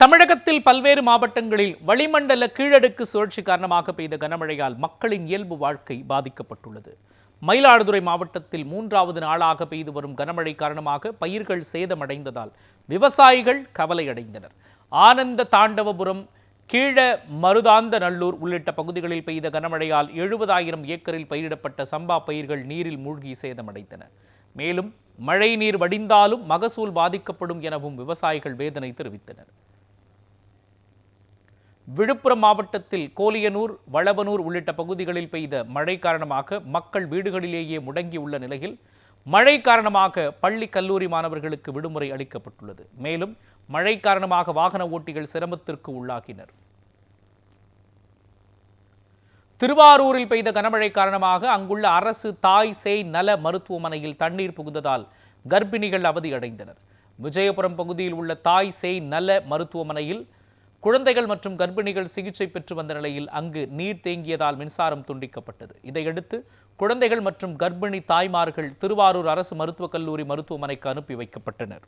தமிழகத்தில் பல்வேறு மாவட்டங்களில் வளிமண்டல கீழடுக்கு சுழற்சி காரணமாக பெய்த கனமழையால் மக்களின் இயல்பு வாழ்க்கை பாதிக்கப்பட்டுள்ளது. மயிலாடுதுறை மாவட்டத்தில் மூன்றாவது நாளாக பெய்து வரும் கனமழை காரணமாக பயிர்கள் சேதமடைந்ததால் விவசாயிகள் கவலையடைந்தனர். ஆனந்த தாண்டவபுரம் கீழ மருதாந்த நல்லூர் உள்ளிட்ட பகுதிகளில் பெய்த கனமழையால் எழுபதாயிரம் ஏக்கரில் பயிரிடப்பட்ட சம்பா பயிர்கள் நீரில் மூழ்கி சேதமடைந்தன. மேலும் மழை நீர் வடிந்தாலும் மகசூல் பாதிக்கப்படும் எனவும் விவசாயிகள் வேதனை தெரிவித்தனர். விழுப்புரம் மாவட்டத்தில் கோலியனூர் வளவனூர் உள்ளிட்ட பகுதிகளில் பெய்த மழை காரணமாக மக்கள் வீடுகளிலேயே முடங்கியுள்ள நிலையில் மழை காரணமாக பள்ளி கல்லூரி மாணவர்களுக்கு விடுமுறை அளிக்கப்பட்டுள்ளது. மேலும் மழை காரணமாக வாகன ஓட்டிகள் சிரமத்திற்கு உள்ளாகினர். திருவாரூரில் பெய்த கனமழை காரணமாக அங்குள்ள அரசு தாய் சேய் நல மருத்துவமனையில் தண்ணீர் புகுந்ததால் கர்ப்பிணிகள் அவதியடைந்தனர். விஜயபுரம் பகுதியில் உள்ள தாய் சேய் நல மருத்துவமனையில் குழந்தைகள் மற்றும் கர்ப்பிணிகள் சிகிச்சை பெற்று வந்த நிலையில் அங்கு நீர் தேங்கியதால் மின்சாரம் துண்டிக்கப்பட்டது. இதையடுத்து குழந்தைகள் மற்றும் கர்ப்பிணி தாய்மார்கள் திருவாரூர் அரசு மருத்துவக் கல்லூரி மருத்துவமனைக்கு அனுப்பி வைக்கப்பட்டனர்.